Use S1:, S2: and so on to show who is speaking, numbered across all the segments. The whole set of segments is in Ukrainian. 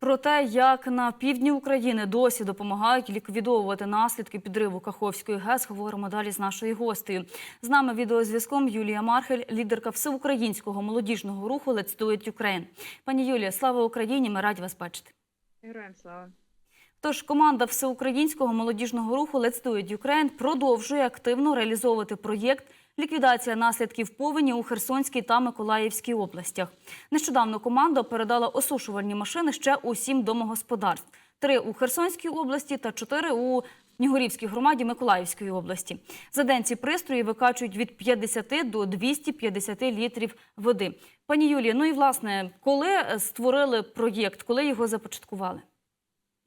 S1: Про те, як на півдні України досі допомагають ліквідовувати наслідки підриву Каховської ГЕС, говоримо далі з нашою гостею. З нами відеозв'язком Юлія Мархель, лідерка всеукраїнського молодіжного руху Let's Do It Ukraine. Пані Юлія, слава Україні! Ми раді вас бачити.
S2: Героям слава.
S1: Тож команда всеукраїнського молодіжного руху Let's Do It Ukraine продовжує активно реалізовувати проєкт ліквідація наслідків повені у Херсонській та Миколаївській областях. Нещодавно команда передала осушувальні машини ще у сім домогосподарств: три у Херсонській області та чотири у Снігурівській громаді Миколаївської області. За день ці пристрої викачують від 50 до 250 літрів води. Пані Юлія, ну і власне, коли створили проєкт, коли його започаткували?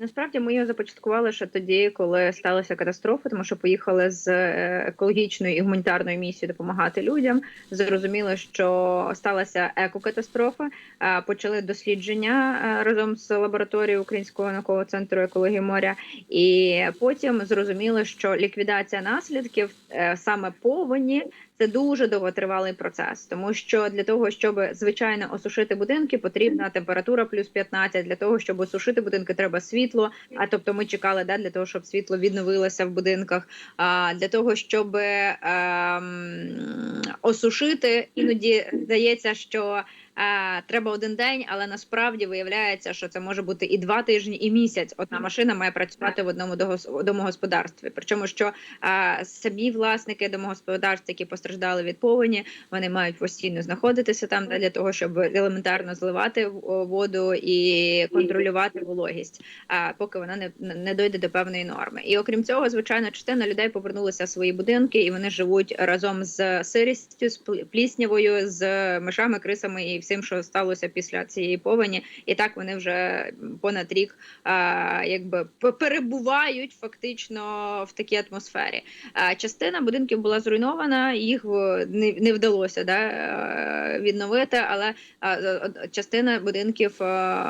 S2: Насправді ми його започаткували ще тоді, коли сталася катастрофа, тому що поїхали з е, екологічною і гуманітарною місією допомагати людям. Зрозуміло, що сталася екокатастрофа. е, Почали дослідження е, разом з лабораторією Українського наукового центру екології моря, і потім зрозуміло, що ліквідація наслідків саме повені. Це дуже довготривалий процес, тому що для того, щоб звичайно осушити будинки, потрібна температура плюс 15. Для того, щоб осушити будинки, треба світло. А тобто, ми чекали да, для того, щоб світло відновилося в будинках. А для того, щоб ем, осушити, іноді здається, що треба один день, але насправді виявляється, що це може бути і два тижні, і місяць. Одна машина має працювати в одному домогосподарстві. Причому що е, самі власники домогосподарств, які постраждали від повені, вони мають постійно знаходитися там для того, щоб елементарно зливати воду і контролювати вологість, поки вона не, не дойде до певної норми. І окрім цього, звичайно, частина людей повернулися в свої будинки, і вони живуть разом з сирістю, з пл- пліснявою, з мишами, крисами і всім, що сталося після цієї повені. І так вони вже понад рік а, якби перебувають фактично в такій атмосфері. А, частина будинків була зруйнована, їх е, не, не вдалося да, е, відновити, але е, частина будинків е,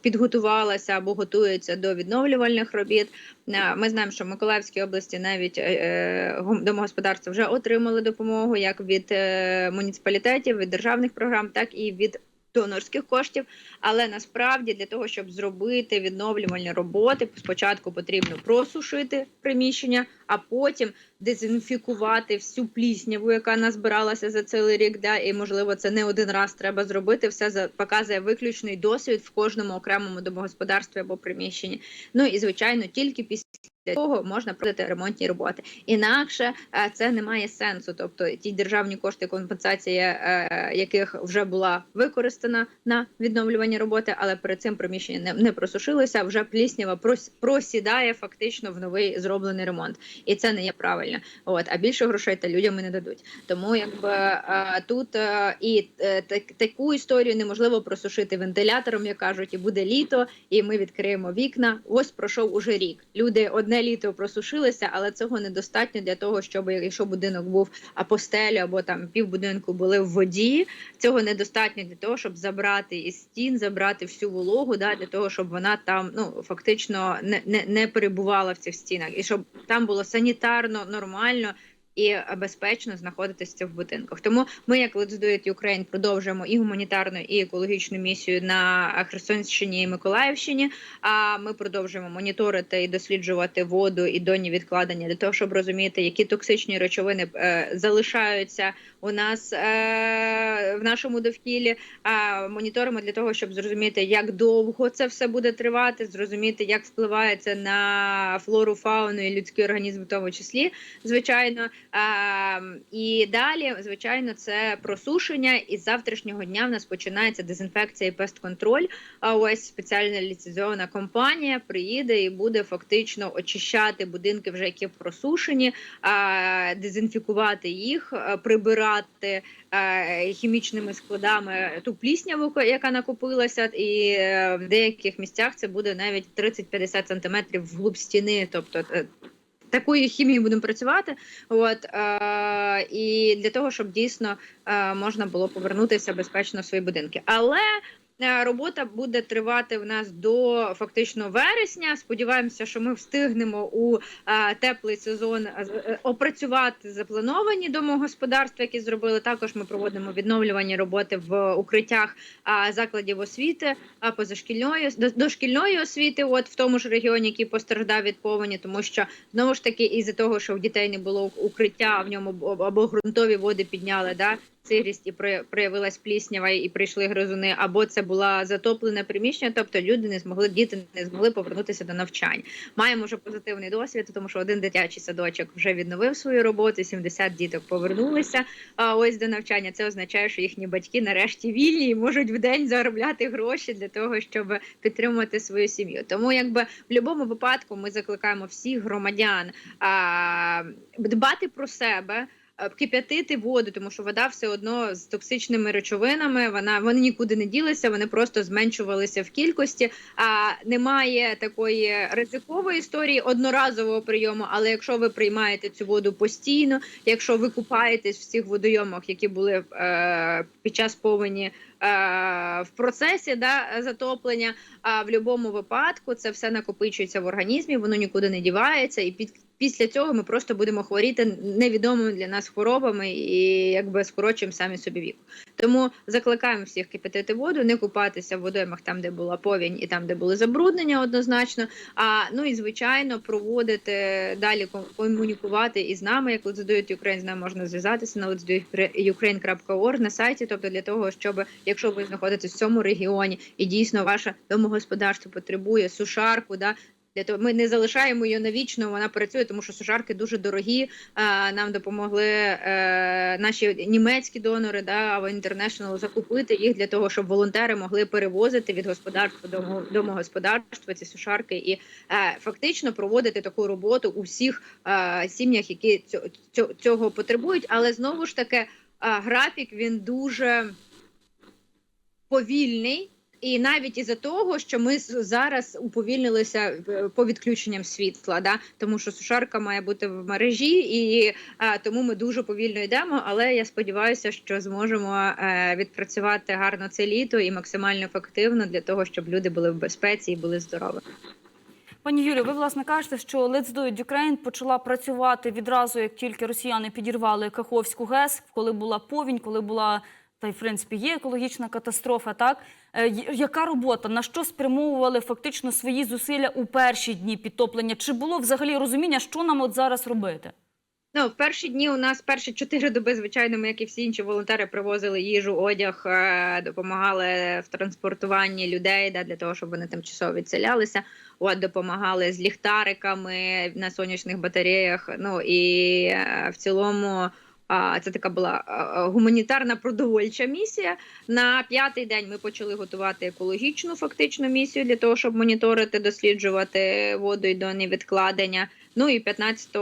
S2: підготувалася або готується до відновлювальних робіт. Е, Ми знаємо, що в Миколаївській області навіть е, е, домогосподарства вже отримали допомогу як від е, муніципалітетів, від державних програм, так і від донорських коштів. Але насправді для того, щоб зробити відновлювальні роботи, спочатку потрібно просушити приміщення, а потім дезінфікувати всю плісняву, яка назбиралася за цілий рік. Да, і можливо, це не один раз треба зробити. Все показує виключний досвід в кожному окремому домогосподарстві або приміщенні. Ну і звичайно, тільки після. Того можна проводити ремонтні роботи, інакше е, це не має сенсу. Тобто ті державні кошти, компенсація е, яких вже була використана на відновлювання роботи, але перед цим приміщення не, не просушилося. Вже пліснява прос- просідає фактично в новий зроблений ремонт, і це не є правильно. От а більше грошей та людям не дадуть. Тому якби е, тут і так, таку історію неможливо просушити вентилятором, як кажуть, і буде літо, і ми відкриємо вікна. Ось пройшов уже рік. Люди одне літо просушилися, але цього недостатньо для того, щоб якщо будинок був апостелі або там півбудинку були в воді. Цього недостатньо для того, щоб забрати із стін, забрати всю вологу, да, для того, щоб вона там ну фактично не, не, не перебувала в цих стінах, і щоб там було санітарно нормально. І безпечно знаходитися в будинках. Тому ми, як Let's Do It Ukraine, продовжуємо і гуманітарну, і екологічну місію на Херсонщині і Миколаївщині. А ми продовжуємо моніторити і досліджувати воду і донні відкладення для того, щоб розуміти, які токсичні речовини е, залишаються у нас е, в нашому довкіллі. А моніторимо для того, щоб зрозуміти, як довго це все буде тривати, зрозуміти, як впливає це на флору, фауну і людський організм, в тому числі, звичайно. А, і далі, звичайно, це просушення. І з завтрашнього дня в нас починається дезінфекція і пестконтроль. А ось спеціальна ліцензіована компанія приїде і буде фактично очищати будинки, вже які просушені, а, дезінфікувати їх, прибирати е, хімічними складами ту плісняву, яка накопилася, і е, в деяких місцях це буде навіть 30-50 сантиметрів вглуб стіни, тобто. Такою хімією будемо працювати, от е, і для того, щоб дійсно е, можна було повернутися безпечно в свої будинки. Але Робота буде тривати в нас до фактично вересня. Сподіваємося, що ми встигнемо у е, теплий сезон е, е, опрацювати заплановані домогосподарства, які зробили. Також ми проводимо відновлювані роботи в укриттях закладів освіти, позашкільної до- дошкільної освіти, от в тому ж регіоні, який постраждав від повені, тому що знову ж таки, із-за того, що у дітей не було укриття, в ньому або ґрунтові води підняли, да. Сирість і проявилась пліснява, і прийшли гризуни, або це була затоплене приміщення, тобто люди не змогли, діти не змогли повернутися до навчання. Маємо вже позитивний досвід, тому що один дитячий садочок вже відновив свою роботу, 70 діток повернулися. А ось до навчання це означає, що їхні батьки нарешті вільні і можуть в день заробляти гроші для того, щоб підтримувати свою сім'ю. Тому, якби в будь-якому випадку, ми закликаємо всіх громадян а, дбати про себе. А, Кип'ятити воду, тому що вода все одно з токсичними речовинами. Вона вони нікуди не ділися, вони просто зменшувалися в кількості. А немає такої ризикової історії одноразового прийому. Але якщо ви приймаєте цю воду постійно, якщо ви купаєтесь в цих водойомах, які були е, під час повені е, в процесі да, затоплення, а в будь-якому випадку це все накопичується в організмі, воно нікуди не дівається, і під після цього ми просто будемо хворіти невідомими для нас хворобами і якби скорочуємо самі собі віку. Тому закликаємо всіх кипятити воду, не купатися в водоймах там, де була повінь, і там, де були забруднення, однозначно. А ну і звичайно проводити далі комунікувати із нами, як Let's Ukraine, з нами можна зв'язатися на let'sdoitukraine.org на сайті, тобто для того, щоб якщо ви знаходитесь в цьому регіоні і дійсно ваше домогосподарство потребує сушарку, да. Ми не залишаємо її навічно. Вона працює, тому що сушарки дуже дорогі. А, нам допомогли е, наші німецькі донори, да International, закупити їх для того, щоб волонтери могли перевозити від господарства до мо- домогосподарства ці сушарки і е, фактично проводити таку роботу у всіх е, сім'ях, які цього, потребують. Але знову ж таки, е, графік він дуже повільний. І навіть із-за того, що ми зараз уповільнилися е, по відключенням світла, да тому що сушарка має бути в мережі, і а, тому ми дуже повільно йдемо. Але я сподіваюся, що зможемо е, відпрацювати гарно це літо і максимально ефективно для того, щоб люди були в безпеці і були здорові.
S1: Пані Юлію, ви власне кажете, що Let's Do It Ukraine почала працювати відразу, як тільки росіяни підірвали Каховську ГЕС, коли була повінь, коли була та й в принципі є екологічна катастрофа. Так Е, яка робота? На що спрямовували фактично свої зусилля у перші дні підтоплення? Чи було взагалі розуміння, що нам от зараз робити?
S2: Ну, в перші дні у нас перші чотири доби, звичайно, ми, як і всі інші волонтери, привозили їжу, одяг, е, допомагали в транспортуванні людей да, для того, щоб вони тимчасово відселялися. От допомагали з ліхтариками на сонячних батареях. Ну і е, в цілому. Це така була гуманітарна продовольча місія. На п'ятий день ми почали готувати екологічну фактично місію для того, щоб моніторити, досліджувати воду і до невідкладення. Ну і 15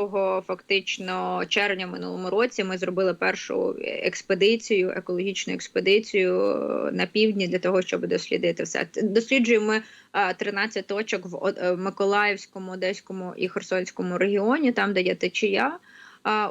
S2: фактично червня минулому році ми зробили першу експедицію, екологічну експедицію е, на півдні для того, щоб дослідити все. Досліджуємо ми е, 13 точок в е, Миколаївському, Одеському і Херсонському регіоні, там де є течія.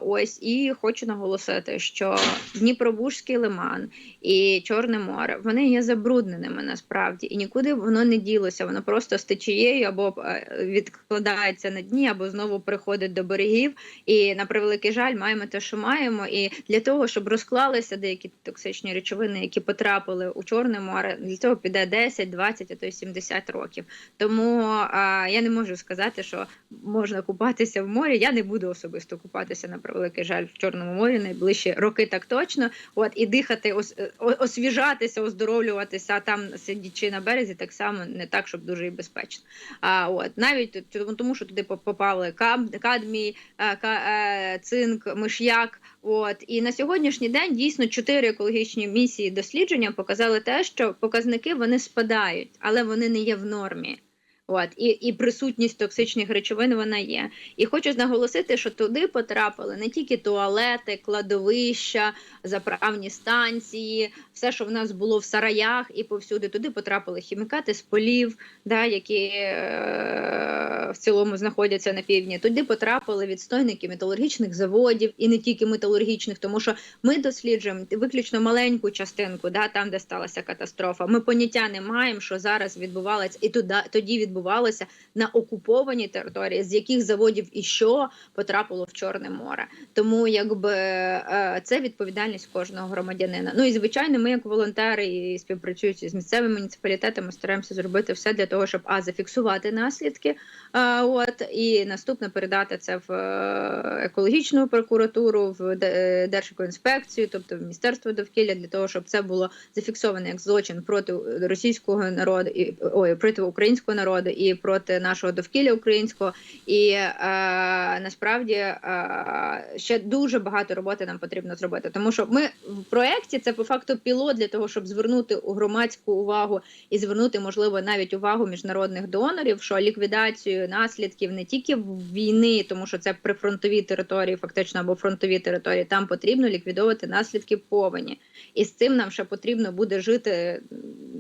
S2: Ось і хочу наголосити, що Дніпробузький лиман і Чорне море вони є забрудненими насправді, і нікуди воно не ділося. Воно просто з течією або е, відкладається на дні, або знову приходить до берегів. І на превеликий жаль, маємо те, що маємо. І для того, щоб розклалися деякі токсичні речовини, які потрапили у Чорне море, для цього піде 10, 20, а то й 70 років. Тому а, я не можу сказати, що можна купатися в морі. Я не буду особисто купатися на превеликий жаль в Чорному морі найближчі роки, так точно. От і дихати, ос, освіжатися, оздоровлюватися там, сидячи на березі, так само не так, щоб дуже і безпечно. А от навіть тому, що туди попали кадмій, е, е, цинк, миш'як. От і на сьогоднішній день дійсно чотири екологічні місії дослідження показали те, що показники вони спадають, але вони не є в нормі. От і, і присутність токсичних речовин вона є. І хочу наголосити, що туди потрапили не тільки туалети, кладовища, заправні станції, все, що в нас було в сараях і повсюди. Туди потрапили хімікати з полів, да, які е- в цілому знаходяться на півдні. Туди потрапили відстойники металургічних заводів і не тільки металургічних, тому що ми досліджуємо виключно маленьку частинку, да, там, де сталася катастрофа. Ми поняття не маємо, що зараз відбувалося, і туди, тоді відбувалося на окупованій території, з яких заводів і що потрапило в Чорне море. Тому якби е, це відповідальність кожного громадянина. Ну і звичайно, ми, як волонтери і співпрацюючи з місцевими муніципалітетами, стараємося зробити все для того, щоб а зафіксувати наслідки. е, От і наступне передати це в е, екологічну прокуратуру, в Де- Держекоінспекцію, тобто в міністерство довкілля, для того, щоб це було зафіксовано як злочин проти російського народу і ой, проти українського народу і проти нашого довкілля українського. І е, насправді е, ще дуже багато роботи нам потрібно зробити, тому що ми в проєкті це по факту пілот для того, щоб звернути громадську увагу і звернути, можливо, навіть увагу міжнародних донорів, що ліквідацію наслідків не тільки війни, тому що це прифронтові території, фактично або фронтові території, там потрібно ліквідовувати наслідки повені, і з цим нам ще потрібно буде жити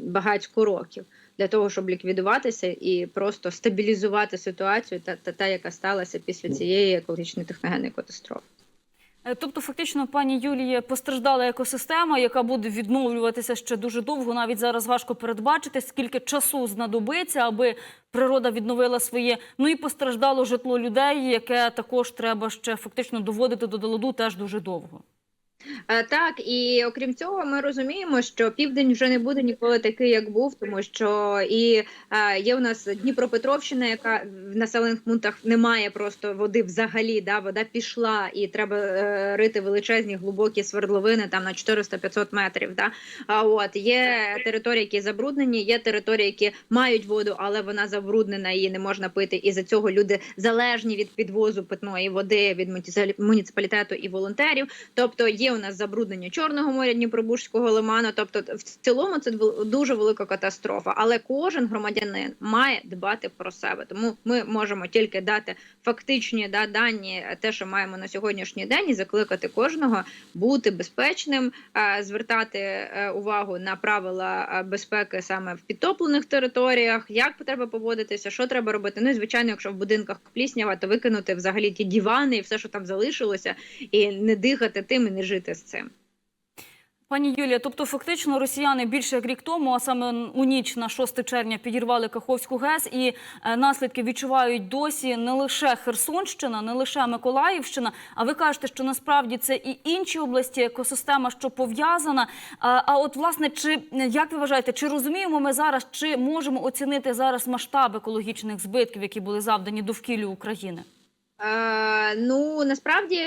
S2: багатько років для того, щоб ліквідуватися і просто стабілізувати ситуацію, та, та, та яка сталася після цієї екологічної техногенної катастрофи.
S1: Е, Тобто, фактично, пані Юлії, постраждала екосистема, яка буде відновлюватися ще дуже довго. Навіть зараз важко передбачити, скільки часу знадобиться, аби природа відновила своє. Ну і постраждало житло людей, яке також треба ще фактично доводити до ладу теж дуже довго.
S2: Е, Так, і окрім цього, ми розуміємо, що південь вже не буде ніколи такий, як був, тому що і е, є у нас Дніпропетровщина, яка в населених пунктах немає просто води взагалі. Да, вода пішла, і треба е, рити величезні глибокі свердловини там на 400-500 метрів. Да. А от є території, які забруднені, є території, які мають воду, але вона забруднена, її не можна пити. І за цього люди залежні від підвозу питної води від муніципалітету і волонтерів. Тобто є у нас забруднення Чорного моря, Дніпробузького лиману. Тобто, в цілому це дуже велика катастрофа. Але кожен громадянин має дбати про себе. Тому ми можемо тільки дати фактичні да, дані, те, що маємо на сьогоднішній день, і закликати кожного бути безпечним, е, звертати е, увагу на правила е, безпеки саме в підтоплених територіях, як треба поводитися, що треба робити. Ну і звичайно, якщо в будинках пліснява, то викинути взагалі ті дивани і все, що там залишилося, і не дихати тим і не жити з цим.
S1: Пані Юлія, тобто фактично росіяни більше як рік тому, а саме у ніч на 6 червня підірвали Каховську ГЕС, і е, наслідки відчувають досі не лише Херсонщина, не лише Миколаївщина. А ви кажете, що насправді це і інші області, екосистема, що пов'язана. А от власне, чи як ви вважаєте, чи розуміємо ми зараз, чи можемо оцінити зараз масштаб екологічних збитків, які були завдані довкіллю України?
S2: Ну насправді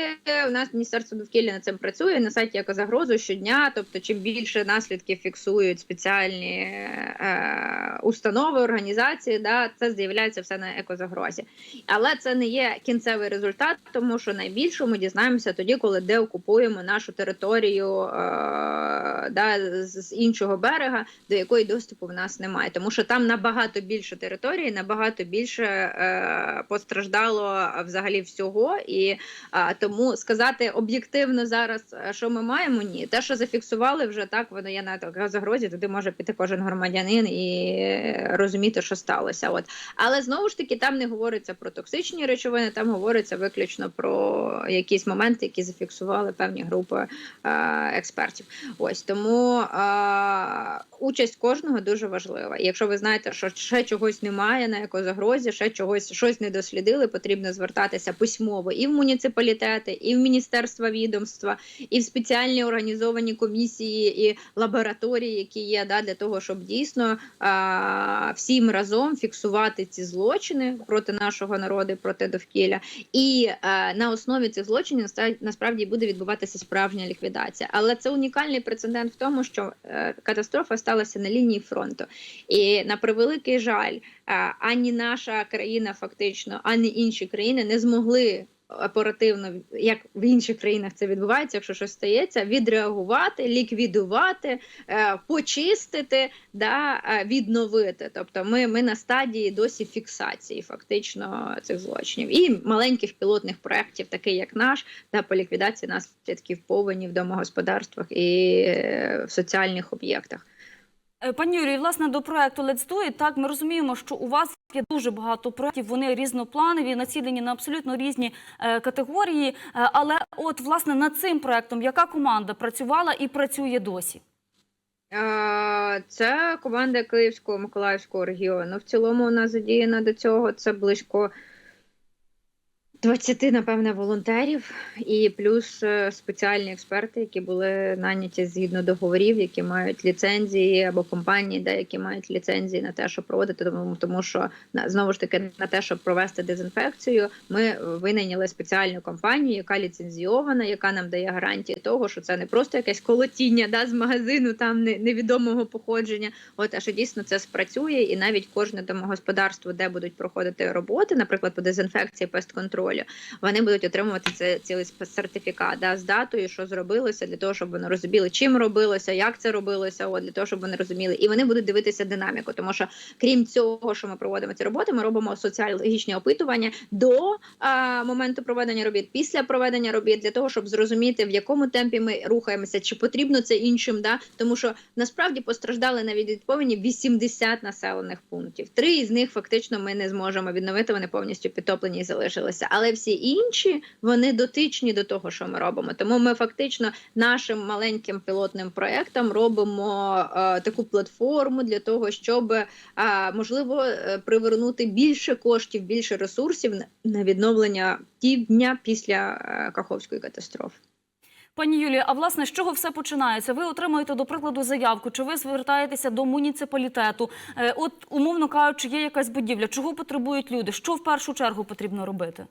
S2: у нас міністерство довкілля над цим працює на сайті екозагрозу щодня. Тобто, чим більше наслідків фіксують спеціальні е, установи, організації, да, це з'являється все на екозагрозі. Але це не є кінцевий результат, тому що найбільше ми дізнаємося тоді, коли деокупуємо нашу територію е, да, з іншого берега, до якої доступу в нас немає. Тому що там набагато більше території, набагато більше е, постраждало взагалі всього. І а, тому сказати об'єктивно зараз, е, що ми маємо, ні. Те, що зафіксували, вже так воно є на загрозі, туди може піти кожен громадянин і розуміти, що сталося. От але знову ж таки там не говориться про токсичні речовини, там говориться виключно про якісь моменти, які зафіксували певні групи е, експертів. Ось тому е, участь кожного дуже важлива. І якщо ви знаєте, що ще чогось немає на екозагрозі, ще чогось щось не дослідили, потрібно звертатися письмово і в муніципалітети, і в міністерства відомства, і в спеціальні організовані комісії і лабораторії, які є да, для того, щоб дійсно а, всім разом фіксувати ці злочини проти нашого народу, проти довкілля. І а, на основі цих злочинів насправді буде відбуватися справжня ліквідація. Але це унікальний прецедент в тому, що е, катастрофа сталася на лінії фронту. І на превеликий жаль, е, ані наша країна, фактично, ані інші країни не змогли оперативно, як в інших країнах це відбувається, якщо щось стається, відреагувати, ліквідувати, е, почистити, да, е, відновити. Тобто, ми, ми на стадії досі фіксації фактично цих злочинів і маленьких пілотних проєктів, такий як наш, да, по ліквідації наслідків повені в домогосподарствах і е, в соціальних об'єктах.
S1: Е, Пані Юрію, власне, до проекту Let's Do It, так ми розуміємо, що у вас є дуже багато проєктів, вони різнопланові, націлені на абсолютно різні е, категорії. Е, але от власне над цим проектом яка команда працювала і працює досі?
S2: Це команда Київського Миколаївського регіону. В цілому у нас задіяно до цього це близько 20, напевне, волонтерів, і плюс е, спеціальні експерти, які були наняті згідно договорів, які мають ліцензії або компанії, де які мають ліцензії на те, щоб проводити, тому, тому що знову ж таки на те, щоб провести дезінфекцію, ми винайняли спеціальну компанію, яка ліцензійована, яка нам дає гарантії того, що це не просто якесь колотіння да, з магазину там невідомого походження. От а що дійсно це спрацює, і навіть кожне домогосподарство, де будуть проходити роботи, наприклад, по дезінфекції пестконтролю, вони будуть отримувати це цілий сертифікат да, з датою, що зробилося, для того, щоб вони розуміли, чим робилося, як це робилося, от для того, щоб вони розуміли, і вони будуть дивитися динаміку, тому що крім цього, що ми проводимо ці роботи, ми робимо соціологічні опитування до а, моменту проведення робіт, після проведення робіт, для того, щоб зрозуміти, в якому темпі ми рухаємося, чи потрібно це іншим, да тому що насправді постраждали навіть від повені 80 населених пунктів. Три із них фактично ми не зможемо відновити. Вони повністю підтоплені і залишилися. Але всі інші вони дотичні до того, що ми робимо. Тому ми фактично нашим маленьким пілотним проектом робимо е, таку платформу для того, щоб е, можливо е, привернути більше коштів, більше ресурсів на- відновлення дня після е, Каховської катастрофи.
S1: Пані Юлія, а власне з чого все починається? Ви отримуєте, до прикладу, заявку, чи ви звертаєтеся до муніципалітету? Е, От, умовно кажучи, є якась будівля. Чого потребують люди? Що в першу чергу потрібно робити?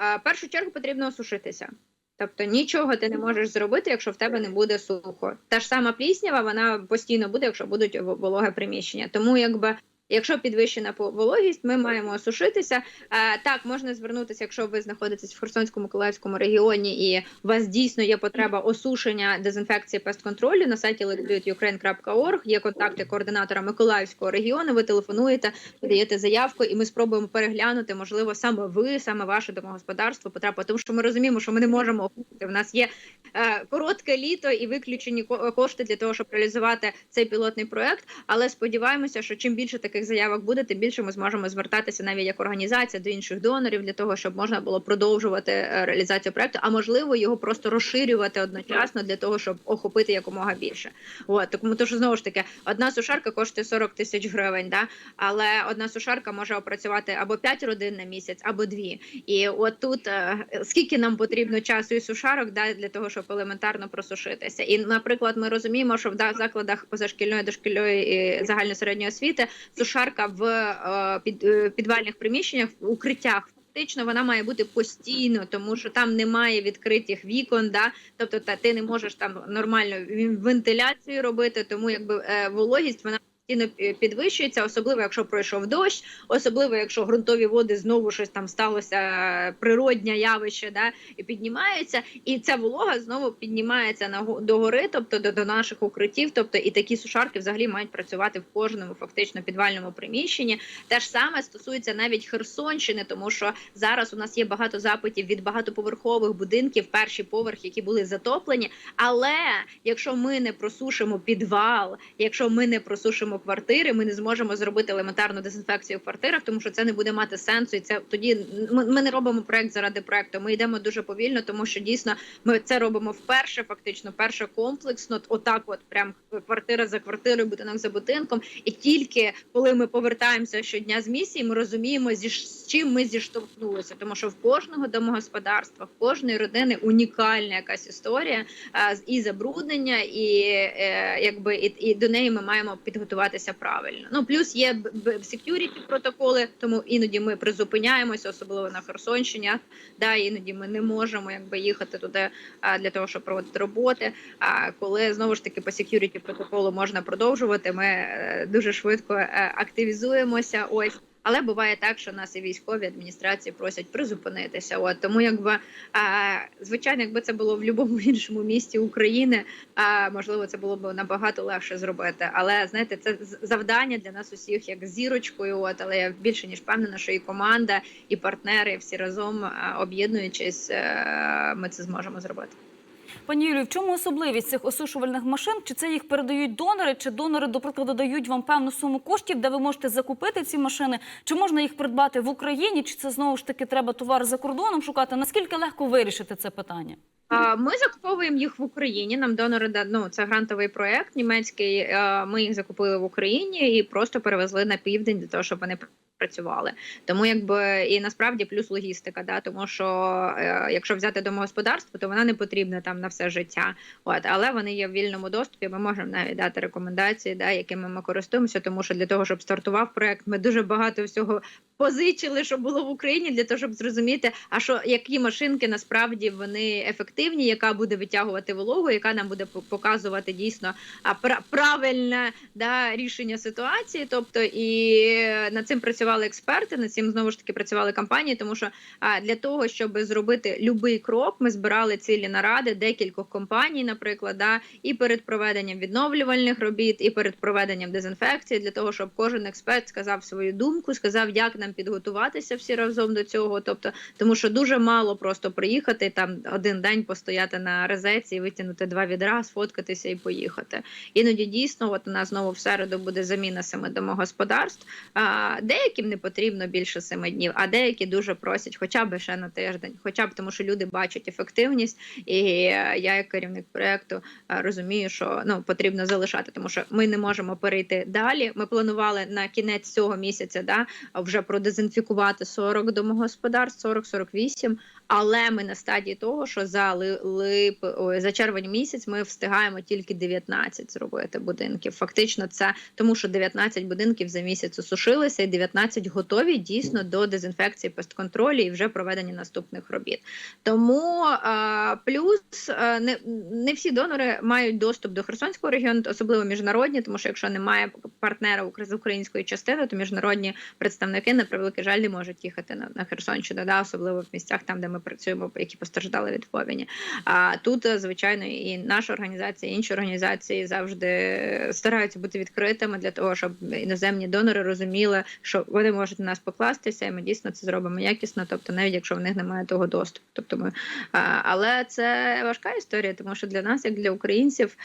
S2: В першу чергу потрібно осушитися. Тобто нічого ти не можеш зробити, якщо в тебе не буде сухо. Та ж сама пліснява, вона постійно буде, якщо будуть вологе приміщення. Тому якби. Якщо підвищена вологість, ми маємо осушитися. Е, так, можна звернутися, якщо ви знаходитесь в Херсонському Миколаївському регіоні і у вас дійсно є потреба осушення дезінфекції пестконтролю на сайті letdoitukraine.org, Є контакти координатора Миколаївського регіону. Ви телефонуєте, подаєте заявку, і ми спробуємо переглянути. Можливо, саме ви, саме ваше домогосподарство потрапить. Тому що ми розуміємо, що ми не можемо охопити. У нас є е, коротке літо і виключені ко- кошти для того, щоб реалізувати цей пілотний проект. Але сподіваємося, що чим більше таких заявок буде, тим більше ми зможемо звертатися навіть як організація до інших донорів для того, щоб можна було продовжувати е, реалізацію проекту, а можливо його просто розширювати одночасно для того, щоб охопити якомога більше. От тому, то що знову ж таки, одна сушарка коштує 40 тисяч гривень, да але одна сушарка може опрацювати або 5 родин на місяць, або дві. І от тут е, скільки нам потрібно часу і сушарок да, для того, щоб елементарно просушитися. І, наприклад, ми розуміємо, що в да- закладах позашкільної дошкільної і загальної середньої освіти сушарка в е, е, підвальних приміщеннях в укриттях. Фактично вона має бути постійно, тому що там немає відкритих вікон, да тобто та ти не можеш там нормально вентиляцію робити, тому якби е, вологість вона постійно пі- підвищується, особливо якщо пройшов дощ, особливо якщо ґрунтові води знову щось там сталося е, природнє явище, да і піднімаються, і ця волога знову піднімається на до гори, тобто до, до наших укриттів. Тобто і такі сушарки взагалі мають працювати в кожному фактично підвальному приміщенні. Те ж саме стосується навіть Херсонщини, тому що зараз у нас є багато запитів від багатоповерхових будинків, перші поверхи, які були затоплені. Але якщо ми не просушимо підвал, якщо ми не просушимо квартири, ми не зможемо зробити елементарну дезінфекцію в квартирах, тому що це не буде мати сенсу. І це тоді ми, ми не робимо проект заради проекту. Ми йдемо дуже повільно, тому що дійсно ми це робимо вперше, фактично, перше комплексно. Отак, от прям квартира за квартирою, будинок за будинком. І тільки коли ми повертаємося щодня з місії, ми розуміємо, зі з чим ми зіштовхнулися, тому що в кожного домогосподарства, в кожної родини унікальна якась історія з- і забруднення, і е, якби і, і до неї ми маємо підготуватися правильно. Ну плюс є security протоколи, тому іноді ми призупиняємося, особливо на Херсонщині. Да, іноді ми не можемо якби їхати туди для того, щоб проводити роботи. А коли знову ж таки по security протоколу можна продовжувати, ми е, дуже швидко е, активізуємося. Ось Але буває так, що нас і військові адміністрації просять призупинитися. От тому, якби звичайно, якби це було в будь-якому іншому місті України, а можливо, це було б набагато легше зробити. Але знаєте, це завдання для нас усіх як зірочкою. От але я більше ніж впевнена, що і команда, і партнери всі разом об'єднуючись, е, ми це зможемо зробити.
S1: Пані Юлію, в чому особливість цих осушувальних машин? Чи це їх передають донори, чи донори, до прикладу, дають вам певну суму коштів, де ви можете закупити ці машини? Чи можна їх придбати в Україні? Чи це знову ж таки треба товар за кордоном шукати? Наскільки легко вирішити це питання?
S2: Ми закуповуємо їх в Україні. Нам донори ну, це грантовий проект німецький. Ми їх закупили в Україні і просто перевезли на південь для того, щоб вони працювали. Тому якби і насправді плюс логістика, да тому що е, якщо взяти домогосподарство, то вона не потрібна там на все життя. От але вони є в вільному доступі. Ми можемо навіть дати рекомендації, да, якими ми користуємося. Тому що для того, щоб стартував проект, ми дуже багато всього позичили, що було в Україні, для того, щоб зрозуміти, а що які машинки насправді вони ефективні, яка буде витягувати вологу, яка нам буде показувати дійсно правильне да, рішення ситуації. Тобто і над цим працювали експерти, над цим знову ж таки працювали компанії, тому що для того, щоб зробити будь-який крок, ми збирали цілі наради декількох компаній, наприклад, да, і перед проведенням відновлювальних робіт, і перед проведенням дезінфекції, для того, щоб кожен експерт сказав свою думку, сказав, як нам підготуватися всі разом до цього. Тобто, тому що дуже мало просто приїхати там один день постояти на резеці витягнути два відра, сфоткатися і поїхати. Іноді дійсно, от у нас знову в середу буде заміна семи домогосподарств. А, деяким не потрібно більше семи днів, а деякі дуже просять, хоча б ще на тиждень, хоча б тому, що люди бачать ефективність, і е, я, як керівник проекту, е, розумію, що ну потрібно залишати, тому що ми не можемо перейти далі. Ми планували на кінець цього місяця, да вже продезінфікувати 40 домогосподарств, 40-48, але ми на стадії того, що за лип за червень місяць ми встигаємо тільки 19 зробити будинків. Фактично, це тому, що 19 будинків за місяць осушилися, і 19 готові дійсно до дезінфекції постконтролю і вже проведення наступних робіт. Тому а, плюс а, не, не всі донори мають доступ до Херсонського регіону, особливо міжнародні, тому що якщо немає партнера з української частини, то міжнародні представники на превеликий жаль не можуть їхати на, на Херсонщину, да, особливо в місцях там, де ми працюємо, які постраждали від повені. А тут, е, звичайно, і наша організація, і інші організації завжди стараються бути відкритими для того, щоб іноземні донори розуміли, що вони можуть на нас покластися, і ми дійсно це зробимо якісно, тобто навіть якщо в них немає того доступу. Тобто ми але це важка історія, тому що для нас, як для українців,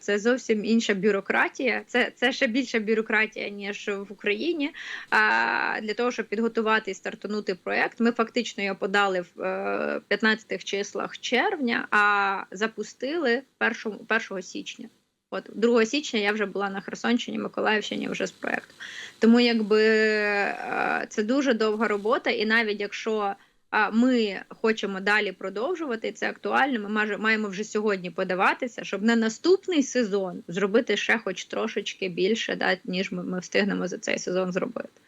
S2: це зовсім інша бюрократія. Це, це ще більша бюрократія ніж в Україні. А для того, щоб підготувати і стартанути проект, ми фактично його подали в е, 15 числах червня, а запустили 1, 1 січня. От 2 січня я вже була на Херсонщині, Миколаївщині вже з проекту. Тому якби е, це дуже довга робота, і навіть якщо ми хочемо далі продовжувати, це актуально. Ми маємо вже сьогодні подаватися, щоб на наступний сезон зробити ще хоч трошечки більше, да, ніж ми встигнемо за цей сезон зробити.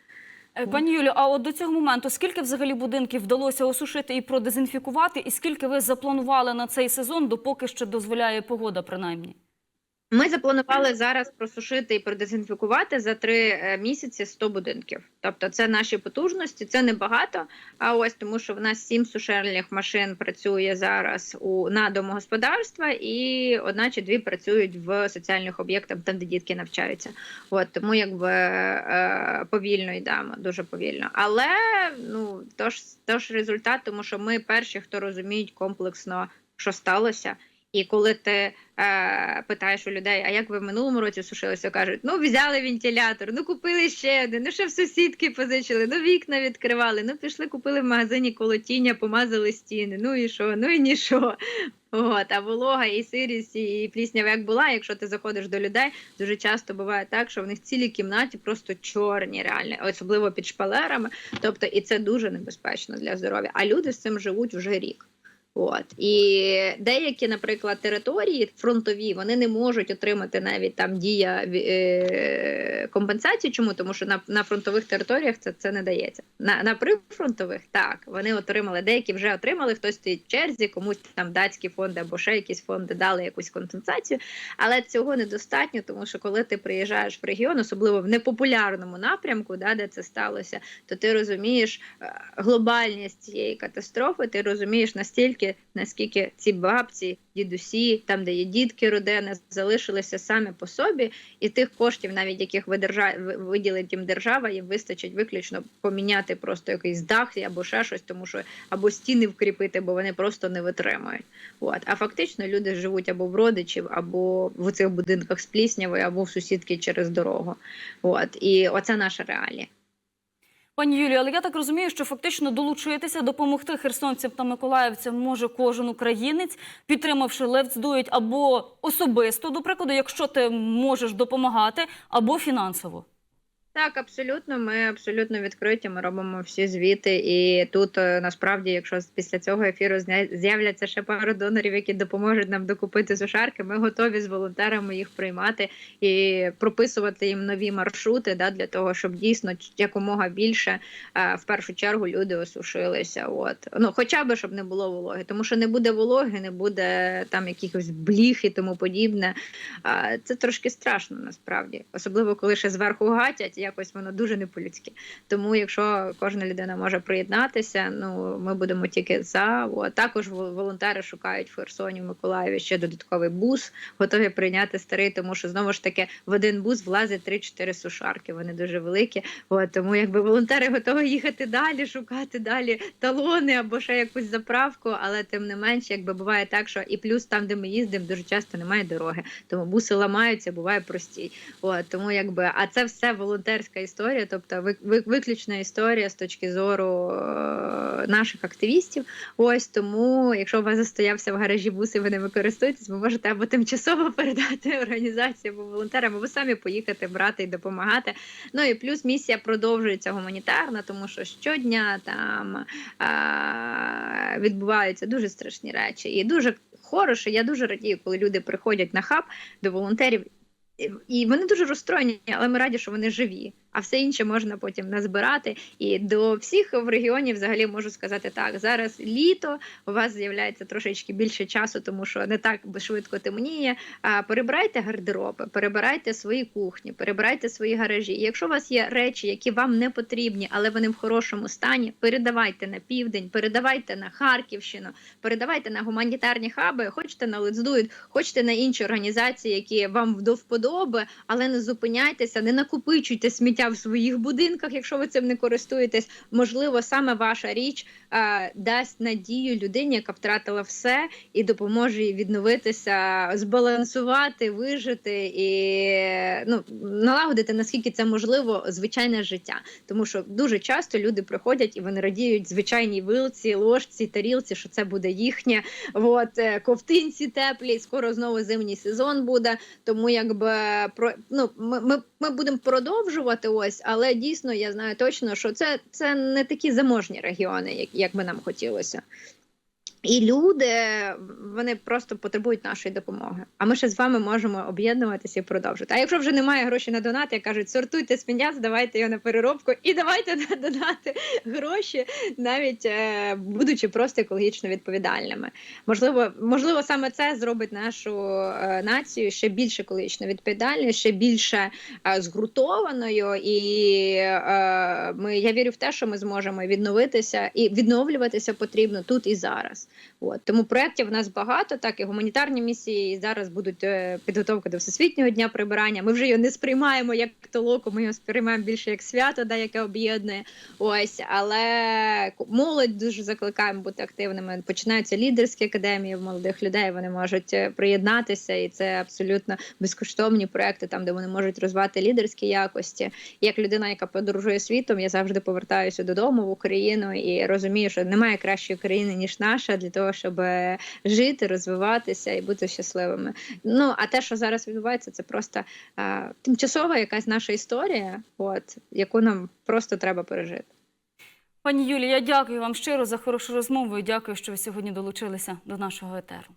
S1: Е, Пані Юлю, а от до цього моменту скільки взагалі будинків вдалося осушити і продезінфікувати, і скільки ви запланували на цей сезон, допоки ще дозволяє погода, принаймні?
S2: Ми запланували зараз просушити і продезінфікувати за три е, місяці 100 будинків. Тобто, це наші потужності, це небагато. А ось тому, що в нас сім сушильних машин працює зараз у на домогосподарства, і одна чи дві працюють в соціальних об'єктах, там де дітки навчаються. От тому, якби е, повільно йдемо, дуже повільно. Але ну тож, тож результат, тому що ми перші, хто розуміють комплексно, що сталося. І коли ти е, питаєш у людей, а як ви в минулому році сушилися, кажуть, ну взяли вентилятор, ну купили ще один, ну ще в сусідки позичили, ну вікна відкривали, ну пішли, купили в магазині колотіння, помазали стіни. Ну і що? Ну і нічого. От, а волога і сирість, і пліснява як була. Якщо ти заходиш до людей, дуже часто буває так, що в них цілі кімнаті просто чорні, реально, особливо під шпалерами. Тобто, і це дуже небезпечно для здоров'я. А люди з цим живуть вже рік. От і деякі, наприклад, території фронтові вони не можуть отримати навіть там дія е, компенсації. Чому тому, що на, на фронтових територіях це, це не дається. На, на прифронтових так вони отримали. Деякі вже отримали. Хтось стоїть в черзі, комусь там датські фонди або ще якісь фонди дали якусь компенсацію. Але цього недостатньо, тому що коли ти приїжджаєш в регіон, особливо в непопулярному напрямку, да, де це сталося, то ти розумієш е, глобальність цієї катастрофи. Ти розумієш настільки, наскільки ці бабці, дідусі, там де є дітки, родини, залишилися самі по собі, і тих коштів, навіть яких ви виділить їм держава, їм вистачить виключно поміняти просто якийсь дах або ще щось, тому що або стіни вкріпити, бо вони просто не витримують. От а фактично люди живуть або в родичів, або в цих будинках з пліснявою, або в сусідки через дорогу. От і оце наша реалія.
S1: Пані Юлія, але я так розумію, що фактично долучитися, допомогти херсонцям та миколаївцям може кожен українець, підтримавши Let's Do It або особисто, до прикладу, якщо ти можеш допомагати, або фінансово.
S2: Так, абсолютно. Ми абсолютно відкриті. Ми робимо всі звіти. І тут е, насправді, якщо після цього ефіру з'являться ще пару донорів, які допоможуть нам докупити сушарки, ми готові з волонтерами їх приймати і прописувати їм нові маршрути, да, для того, щоб дійсно якомога більше е, в першу чергу люди осушилися. От ну, хоча б щоб не було вологи, тому що не буде вологи, не буде там якихось бліх і тому подібне. Це трошки страшно насправді, особливо коли ще зверху гатять, якось воно дуже не по-людськи. Тому, якщо кожна людина може приєднатися, ну ми будемо тільки за. От. Також волонтери шукають в Херсоні, в Миколаєві ще додатковий бус, готові прийняти старий, тому що знову ж таки в один бус влазить 3-4 сушарки. Вони дуже великі. От тому, якби волонтери готові їхати далі, шукати далі талони або ще якусь заправку, але тим не менш, якби буває так, що і плюс там, де ми їздимо, дуже часто немає дороги, тому буси ламаються, буває простій. От тому, якби, а це все волонтерська історія, тобто ви- ви- виключна історія з точки зору е, наших активістів. Ось тому, якщо у вас застоявся в гаражі бус і ви ними користуєтесь, ви можете або тимчасово передати організації або волонтерам, або самі поїхати брати і допомагати. Ну і плюс місія продовжується гуманітарна, тому що щодня там а, відбуваються дуже страшні речі. І дуже хороше. Я дуже радію, коли люди приходять на хаб до волонтерів. І- вони дуже розстроєні, але ми раді, що вони живі. А все інше можна потім назбирати. І до всіх в регіоні взагалі можу сказати так: зараз літо, у вас з'являється трошечки більше часу, тому що не так швидко темніє. А перебирайте гардероби, перебирайте свої кухні, перебирайте свої гаражі. І якщо у вас є речі, які вам не потрібні, але вони в хорошому стані, передавайте на південь, передавайте на Харківщину, передавайте на гуманітарні хаби, хочете на It, хочете на інші організації, які вам до вподоби, але не зупиняйтеся, не накопичуйте сміття в своїх будинках, якщо ви цим не користуєтесь. Можливо, саме ваша річ е, дасть надію людині, яка втратила все, і допоможе їй відновитися, збалансувати, вижити і ну, налагодити наскільки це можливо звичайне життя. Тому що дуже часто люди приходять і вони радіють звичайній вилці, ложці, тарілці, що це буде їхнє. От е, ковтинці теплі, скоро знову зимній сезон буде. Тому якби про ну ми, ми, ми будемо продовжувати ось, але дійсно я знаю точно, що це, це не такі заможні регіони, як, як би нам хотілося. І люди вони просто потребують нашої допомоги. А ми ще з вами можемо об'єднуватися і продовжити. А якщо вже немає грошей на донати, як кажуть, сортуйте сміття, здавайте його на переробку і давайте донати гроші, навіть е, будучи просто екологічно відповідальними. Можливо, можливо, саме це зробить нашу е, націю ще більш екологічно відповідальною, ще більше е, згуртованою. І ми я вірю в те, що ми зможемо відновитися і відновлюватися потрібно тут і зараз. От тому проєктів в нас багато, так і гуманітарні місії. І зараз будуть е, підготовка до всесвітнього дня прибирання. Ми вже його не сприймаємо як толоку, ми його сприймаємо більше як свято, да, яке об'єднує. Ось, але молодь дуже закликаємо бути активними. Починаються лідерські академії в молодих людей. Вони можуть е, приєднатися, і це абсолютно безкоштовні проекти, там де вони можуть розвивати лідерські якості. Як людина, яка подорожує світом, я завжди повертаюся додому в Україну і розумію, що немає кращої країни ніж наша для того, щоб е, жити, розвиватися і бути щасливими. Ну а те, що зараз відбувається, це просто е, тимчасова якась наша історія, от яку нам просто треба пережити.
S1: Пані Юлія, я дякую вам щиро за хорошу розмову і дякую, що ви сьогодні долучилися до нашого етеру.